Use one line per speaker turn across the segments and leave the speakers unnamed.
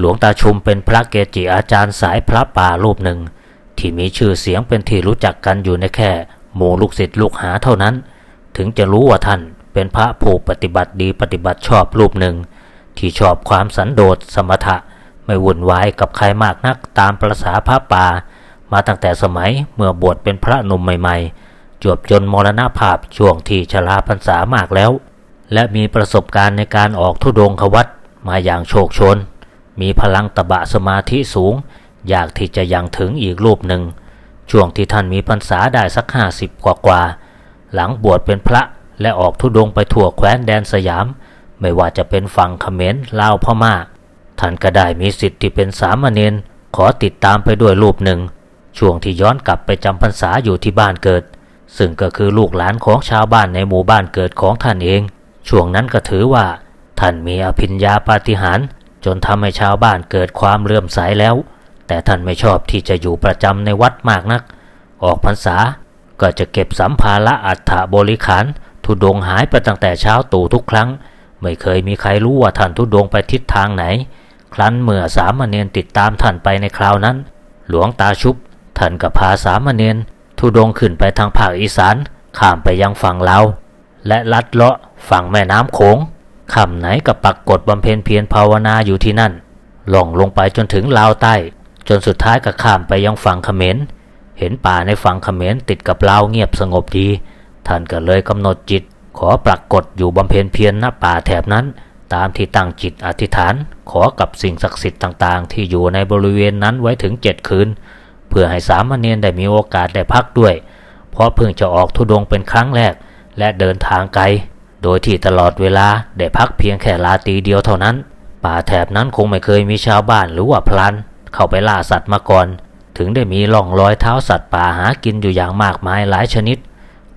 หลวงตาชุมเป็นพระเกจิอาจารย์สายพระป่ารูปหนึ่ง ที่มีชื่อเสียงเป็นที่รู้จักกันอยู่ในแค่ หมู่ลูกศิษย์ลูกหาเท่านั้น ถึงจะรู้ว่าท่านเป็นพระผู้ปฏิบัติดีปฏิบัติชอบรูปหนึ่ง ที่ชอบความสันโดษสมถะไม่วุ่นวายกับใครมากนักตามประษาพระป่า มาตั้งแต่สมัยเมื่อบวชเป็นพระหนุ่มใหม่ ๆ จวบจนมรณภาพช่วงที่ชราพรรษามากแล้ว และมีประสบการณ์ในการออกทุดงควัตมาอย่างโชคชน มีพลังตบะสมาธิสูง อยากที่จะยังถึงอีกรูปหนึ่ง ช่วงที่ท่านมีพรรษาได้สักห้าสิบกว่ากว่า หลังบวชเป็นพระและออกทุดงไปทั่วแคว้นแดนสยาม ไม่ว่าจะเป็นฝั่งเขมรลาวพม่า ท่านก็ได้มีสิทธิ์ที่เป็นสามเณรขอติดตามไปด้วยรูปหนึ่ง ช่วงที่ย้อนกลับไปจำพรรษาอยู่ที่บ้านเกิด ซึ่งก็คือลูกหลานของชาวบ้านในหมู่บ้านเกิดของท่านเอง ช่วงนั้นก็ถือว่า ท่านมีอภิญญาปาฏิหาริย์ จนทำให้ชาวบ้านเกิดความเลื่อมใสแล้ว แต่ท่านไม่ชอบที่จะอยู่ประจำในวัดมากนัก ออกพรรษาก็จะเก็บสัมภาระอัฐบริขารทุดงหายไปตั้งแต่เช้าตู่ทุกครั้ง ไม่เคยมีใครรู้ว่าท่านทุดงไปทิศทางไหน ครั้นเมื่อสามเณรติดตามท่านไปในคราวนั้น หลวงตาชุบท่านก็พาสามเณรทุดงขึ้นไปทางภาคอีสานข้ามไปยังฝั่งลาวและลัดเลาะฝั่งแม่น้ำโขง คำไหนก็ปักกดบำเพ็ญเพียรภาวนาอยู่ที่นั่น ล่องลงไปจนถึงลาวใต้ จนสุดท้ายก็ข้ามไปยังฝั่งเขมร เห็นป่าในฝั่งเขมรติดกับลาวเงียบสงบดี ท่านก็เลยกำหนดจิต ขอปรากฏอยู่บำเพ็ญเพียรณป่าแถบนั้น ตามที่ตั้งจิตอธิษฐาน ขอกับสิ่งศักดิ์สิทธิ์ต่างๆ ที่อยู่ในบริเวณนั้นไว้ถึงเจ็ดคืน เพื่อให้สามเณรได้มีโอกาสได้พักด้วย เพราะเพิ่งจะออกทุดงเป็นครั้งแรกและเดินทางไกล โดยที่ตลอดเวลาได้พักเพียงแค่ลาตีเดียวเท่านั้น ป่าแถบนั้นคงไม่เคยมีชาวบ้านหรือว่าพลัน เข้าไปล่าสัตว์มาก่อน ถึงได้มีร่องรอยเท้าสัตว์ป่าหากินอยู่อย่างมากมายหลายชนิด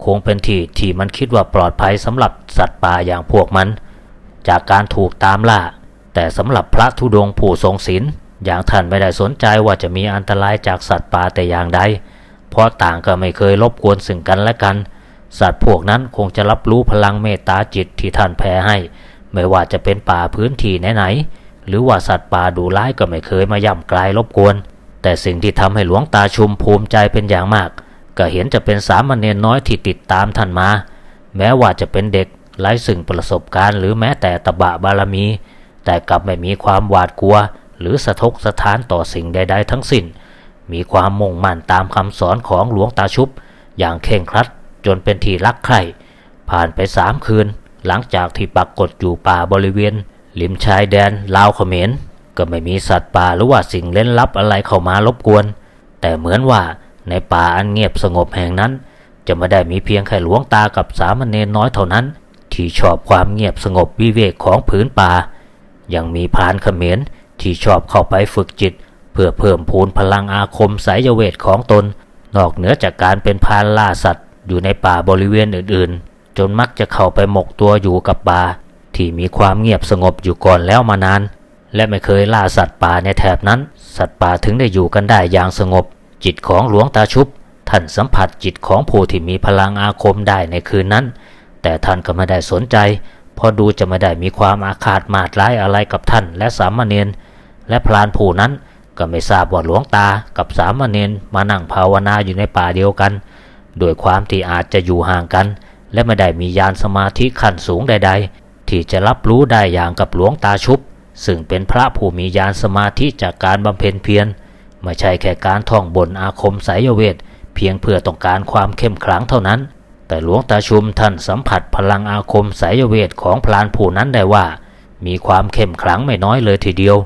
คงเป็นที่ที่มันคิดว่าปลอดภัยสำหรับสัตว์ป่าอย่างพวกมัน จากการถูกตามล่า แต่สำหรับพระธุดงค์ผู้ทรงศีลอย่างท่านไม่ได้สนใจว่าจะมีอันตรายจากสัตว์ป่าแต่อย่างใดเพราะต่างก็ไม่เคยรบกวนซึ่งกันและกัน สัตว์พวกนั้นคงจะรับรู้พลังเมตตาจิตที่ท่านแผ่ให้ ไม่ว่าจะเป็นป่าพื้นที่ไหนๆหรือว่าสัตว์ป่าดูร้ายก็ไม่เคยมาย่ำกลายรบกวน แต่สิ่งที่ทำให้หลวงตาชุมภูมิใจเป็นอย่างมาก ก็เห็นจะเป็นสามเณรน้อยที่ติดตามท่านมา แม้ว่าจะเป็นเด็กไร้ซึ่งประสบการณ์ หรือแม้แต่ตบะบารมี แต่กลับไม่มีความหวาดกลัว หรือสะทกสะท้านต่อสิ่งใด ๆ ทั้งสิ้น มีความมุ่งมั่นตามคำสอนของหลวงตาชุบอย่างเคร่งครัด จนเป็นที่รักใคร่ผ่านไปสามคืน หลังจากที่ปรากฏอยู่ป่าบริเวณริมชายแดนลาวเขมรก็ไม่มีสัตว์ป่าหรือว่าสิ่งเล่นลับอะไรเข้ามารบกวน แต่เหมือนว่าในป่าอันเงียบสงบแห่งนั้น จะไม่ได้มีเพียงแค่หลวงตากับสามเณรน้อยเท่านั้น ที่ชอบความเงียบสงบวิเวกของผืนป่า ยังมีพรานเขมรที่ชอบเข้าไปฝึกจิต เพื่อเพิ่มพูนพลังอาคมสายเวทของตน นอกเหนือจากการเป็นพรานล่าสัตว์ อยู่ในป่าบริเวณอื่นๆ จนมักจะเข้าไปหมกตัวอยู่กับป่า ที่มีความเงียบสงบอยู่ก่อนแล้วมานาน และไม่เคยล่าสัตว์ป่าในแถบนั้น สัตว์ป่าถึงได้อยู่กันได้อย่างสงบ จิตของหลวงตาชุบท่านสัมผัสจิตของผู้ที่มีพลังอาคมได้ในคืนนั้น แต่ท่านก็ไม่ได้สนใจเพราะดูจะไม่ได้มีความอาฆาตมาดร้ายอะไรกับท่านและสามเณรและพรานผู้นั้นก็ไม่ทราบว่าหลวงตากับสามเณรมานั่งภาวนาอยู่ในป่าเดียวกัน โดยความที่อาจจะอยู่ห่างกัน และไม่ได้มียานสมาธิขั้นสูงใด ๆ ที่จะรับรู้ได้อย่างกับหลวงตาชุบ ซึ่งเป็นพระผู้มียานสมาธิจากการบำเพ็ญเพียรไม่ใช่แค่การท่องบนอาคมสายเวท เพียงเพื่อต้องการความเข้มขลังเท่านั้น แต่หลวงตาชุมท่านสัมผัสพลังอาคมสายเวทของพลานผู้นั้นได้ว่า มีความเข้มขลังไม่น้อยเลยทีเดียว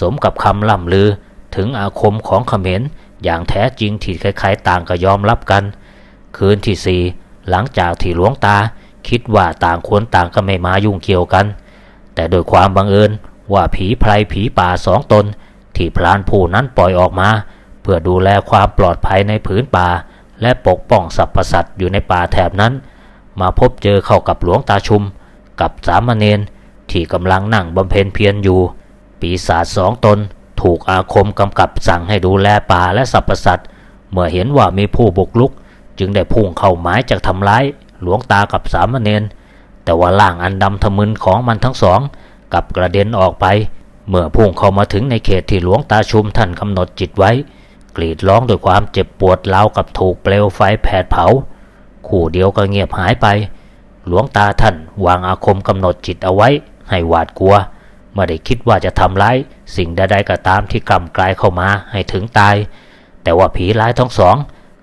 สมกับคำล่ำลือ ถึงอาคมของเขมรอย่างแท้จริงที่ใครๆต่างก็ยอมรับกัน คืนที่สี่หลังจากที่หลวงตาคิดว่าต่างคนต่างก็ไม่มายุ่งเกี่ยวกัน แต่โดยความบังเอิญว่าผีไพรผีป่าสองตน ที่พลานผู้นั้นปล่อยออกมา เพื่อดูแลความปลอดภัยในผืนป่า และปกป้องสรรพสัตว์อยู่ในป่าแถบนั้น มาพบเจอเข้ากับหลวงตาชุม กับสามเณรที่กำลังนั่งบำเพ็ญเพียรอยู่ ปีศาจสองตน ถูกอาคมกำกับสั่งให้ดูแลป่าและสรรพสัตว์เมื่อเห็นว่ามีผู้บุกลุก จึงได้พุ่งเข้าหมายจากทำร้ายหลวงตากับสามเณรแต่ว่าล่างอันดำทะมึนของมันทั้งสองกับกระเด็นออกไป เมื่อพุ่งเข้ามาถึงในเขตที่หลวงตาชุมท่านกำหนดจิตไว้ กรีดร้องด้วยความเจ็บปวดรากับถูกเปลวไฟแผดเผาคู่เดียวก็เงียบหายไป หลวงตาท่านวางอาคมกำหนดจิตเอาไว้ ให้หวาดกลัวไม่ได้คิดว่าจะทำร้ายสิ่งใดๆก็ตามที่กำกลายเข้ามาให้ถึงตาย แต่ว่าผีร้ายทั้งสอง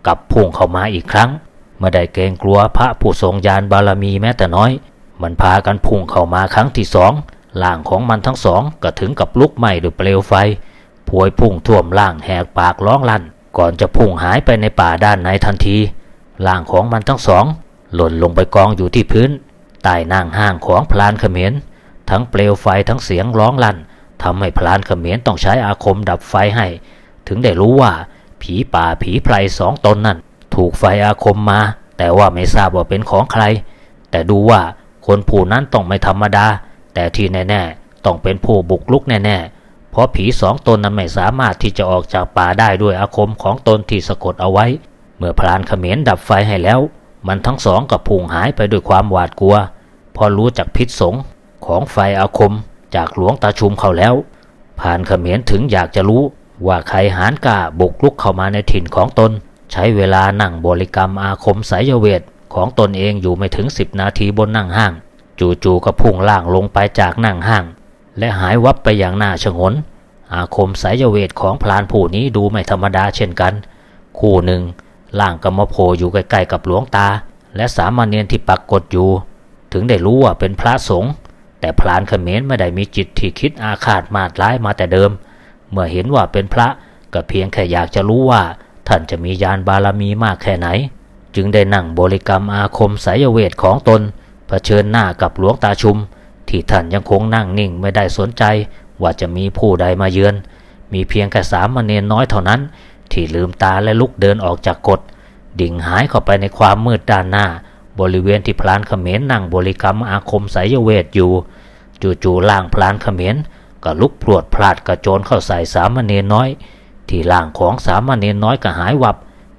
กลับพุ่งเข้ามาอีกครั้งไม่ได้เกรงกลัวพระผู้ทรงญาณบารมีแม้แต่น้อย มันพากันพุ่งเข้ามาครั้งที่สองล่างของมันทั้งสองก็ถึงกับลุกไหม้ด้วยเปลวไฟพวยพุ่งท่วมล่างแหกปากร้องลั่น ก่อนจะพุ่งหายไปในป่าด้านในทันทีล่างของมันทั้งสอง หล่นลงไปกองอยู่ที่พื้นใต้นางห้างของพลานเขมรทั้งเปลวไฟทั้งเสียงร้องลั่นทำให้พลานเขมรต้องใช้อาคมดับไฟให้ ถึงได้รู้ว่า ผีป่าผีไพรสองตนนั่น ถูกไฟอาคมมา แต่ว่าไม่ทราบว่าเป็นของใคร แต่ดูว่าคนผู้นั้นต้องไม่ธรรมดา แต่ที่แน่ๆต้องเป็นผู้บุกลุกแน่ๆ เพราะผีสองตนนั้นไม่สามารถที่จะออกจากป่าได้ด้วยอาคมของตนที่สะกดเอาไว้ เมื่อพลานเขมรดับไฟให้แล้ว มันทั้งสองกับพุ่งหายไปด้วยความหวาดกลัว พอรู้จักพิษสงของไฟอาคมจากหลวงตาชุมเขาแล้วผ่านเขมรถึงอยากจะรู้ ว่าใครหานกล้าบุกลุกเข้ามาในถิ่นของตน ใช้เวลานั่งบริกรรมอาคมสายเวทของตนเองอยู่ไม่ถึงสิบนาทีบนนั่งห้าง จู่ๆก็พุ่งล่างลงไปจากนั่งห้าง และหายวับไปอย่างน่าชงน อาคมสายเวทของพลานผู้นี้ดูไม่ธรรมดาเช่นกัน คู่หนึ่งล่างกำมะโพอยู่ใกล้ๆกับหลวงตา และสามเณรที่ปักกดอยู่ ถึงได้รู้ว่าเป็นพระสงฆ์แต่พลานเขมรไม่ได้มีจิตที่คิดอาฆาตมาดร้ายมาแต่เดิม เมื่อเห็นว่าเป็นพระก็เพียงแค่อยากจะรู้ว่า ท่านจะมียานบารมีมากแค่ไหน จึงได้นั่งบริกรรมอาคมสายเวทของตนเผชิญหน้ากับหลวงตาชุม ที่ท่านยังคงนั่งนิ่งไม่ได้สนใจ ว่าจะมีผู้ใดมาเยือน มีเพียงแค่สามเณรน้อยเท่านั้น ที่ลืมตาและลุกเดินออกจากกฎดิ่งหายเข้าไปในความมืดด้านหน้า บริเวณที่พลานเขมรนั่งบริกรรมอาคมสายเวทอยู่ จู่ๆล่างพลานเขมร ก็ลุกพรวดพลาดกระโจนเข้าใส่สามเณรน้อย ที่ล่างของสามเณรน้อยก็หายวับ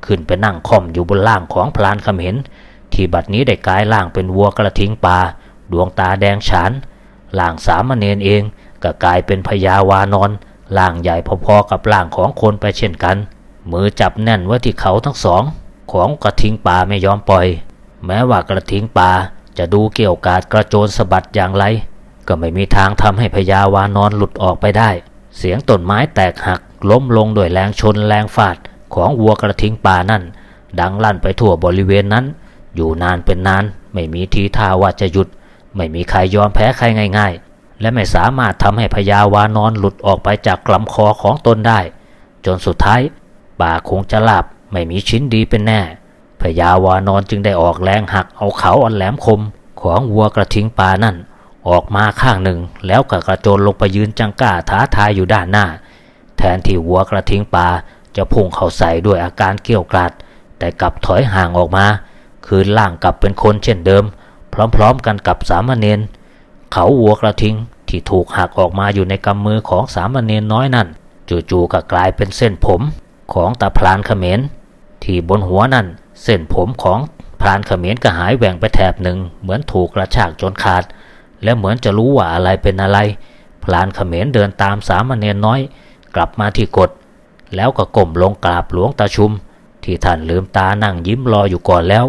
ขึ้นไปนั่งค่อมอยู่บนล่างของพลานเขมรที่บัดนี้ได้กลายล่างเป็นวัวกระทิงป่าดวงตาแดงฉานล่างสามเณรเองก็กลายเป็นพญาวานอนล่างใหญ่พอๆกับล่างของคนไปเช่นกัน มือจับแน่นไว้ที่เขาทั้งสอง ของกระทิงป่าไม่ยอมปล่อย แม้ว่ากระทิงป่าจะดูเกี่ยวกาดกระโจนสะบัดอย่างไร ก็ไม่มีทางทำให้พญาวานอนหลุดออกไปได้ เสียงต้นไม้แตกหัก ล้มลงด้วยแรงชนแรงฟาดของวัวกระทิงป่านั่น ดังลั่นไปทั่วบริเวณนั้น อยู่นานเป็นนาน ไม่มีทีท่าว่าจะหยุด ไม่มีใครยอมแพ้ใครง่าย ๆ และไม่สามารถทำให้พญาวานอนหลุดออกไปจากกลำคอของตนได้ จนสุดท้ายป่าคงจะหลับไม่มีชิ้นดีเป็นแน่พญาวานอนจึงได้ออกแรงหักเอาเขาอันแหลมคมของวัวกระทิงป่านั่น ออกมาข้างหนึ่ง แล้วก็กระโจนลงไปยืนจังก้าท้าทายอยู่ด้านหน้า แทนที่วัวกระทิงป่าจะพุ่งเข้าใส่ด้วยอาการเกี้ยวกราดแต่กลับถอยห่างออกมา คืนล่างกลับเป็นคนเช่นเดิม พร้อมๆกันกับสามเณรเขาวัวกระทิงที่ถูกหักออกมาอยู่ในกำมือของสามเณรน้อยนั่นจู่ๆก็กลายเป็นเส้นผมของตาพลานเขมร ที่บนหัวนั่น เส้นผมของพลานเขมรก็หายแหว่งไปแถบหนึ่ง เหมือนถูกกระชากจนขาด และเหมือนจะรู้ว่าอะไรเป็นอะไร พลานเขมรเดินตามสามเณรน้อย กลับมาที่กฎแล้วก็ก้มลงกราบหลวงตาชุม ที่ท่านลืมตานั่งยิ้มรออยู่ก่อนแล้ว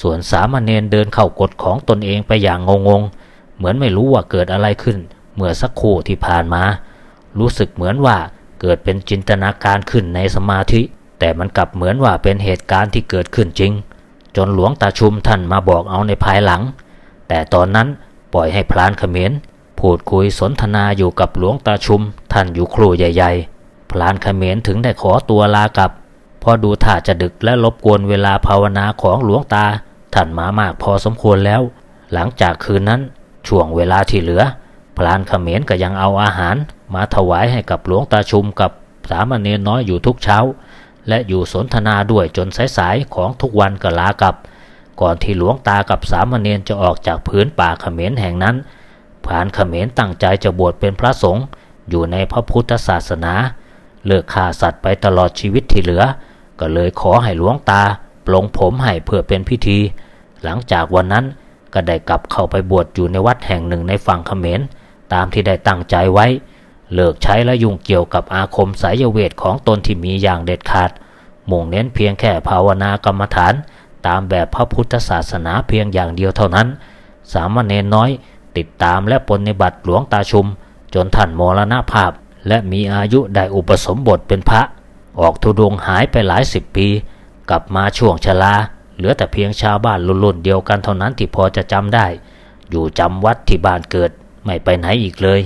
ส่วนสามเณรเดินเข้ากฎของตนเองไปอย่างงงๆ เหมือนไม่รู้ว่าเกิดอะไรขึ้น เมื่อสักครู่ที่ผ่านมา รู้สึกเหมือนว่าเกิดเป็นจินตนาการขึ้นในสมาธิ แต่มันกลับเหมือนว่าเป็นเหตุการณ์ที่เกิดขึ้นจริง จนหลวงตาชุมท่านมาบอกเอาในภายหลัง แต่ตอนนั้น ปล่อยให้พลานเขมรพูดคุยสนทนาอยู่กับหลวงตาชุม ท่านอยู่ครู่ใหญ่ ๆ พลานเขมรถึงได้ขอตัวลากลับพราะดูท่าจะดึกและรบกวนเวลาภาวนาของหลวงตา ท่านมามากพอสมควรแล้ว หลังจากคืนนั้นช่วงเวลาที่เหลือ พลานเขมรก็ยังเอาอาหาร มาถวายให้กับหลวงตาชุมกับสามเณรน้อยอยู่ทุกเช้า และอยู่สนทนาด้วยจนสายๆของทุกวันก็ลากลับ ก่อนที่หลวงตากับสามเณรจะออกจากพื้นป่าเขมรแห่งนั้นพรานเขมรตั้งใจจะบวชเป็นพระสงฆ์อยู่ในพระพุทธศาสนา เลิกฆ่าสัตว์ไปตลอดชีวิตที่เหลือ ก็เลยขอให้หลวงตาปลงผมให้เพื่อเป็นพิธี หลังจากวันนั้นก็ได้กลับเข้าไปบวชอยู่ในวัดแห่งหนึ่งในฝั่งเขมรตามที่ได้ตั้งใจไว้ เลิกใช้และยุ่งเกี่ยวกับอาคมสายเวทของตนที่มีอย่างเด็ดขาด มุ่งเน้นเพียงแค่ภาวนากรรมฐาน ตามแบบพระพุทธศาสนาเพียงอย่างเดียวเท่านั้น สามเณรน้อย ติดตามและปฏิบัติหลวงตาชุม จนท่านมรณภาพ และมีอายุได้อุปสมบทเป็นพระ ออกทุดงค์หายไปหลายสิบปี กลับมาช่วงชรา เหลือแต่เพียงชาวบ้านรุ่นเดียวกันเท่านั้นที่พอจะจำได้ อยู่จำวัดที่บ้านเกิดไม่ไปไหนอีกเลย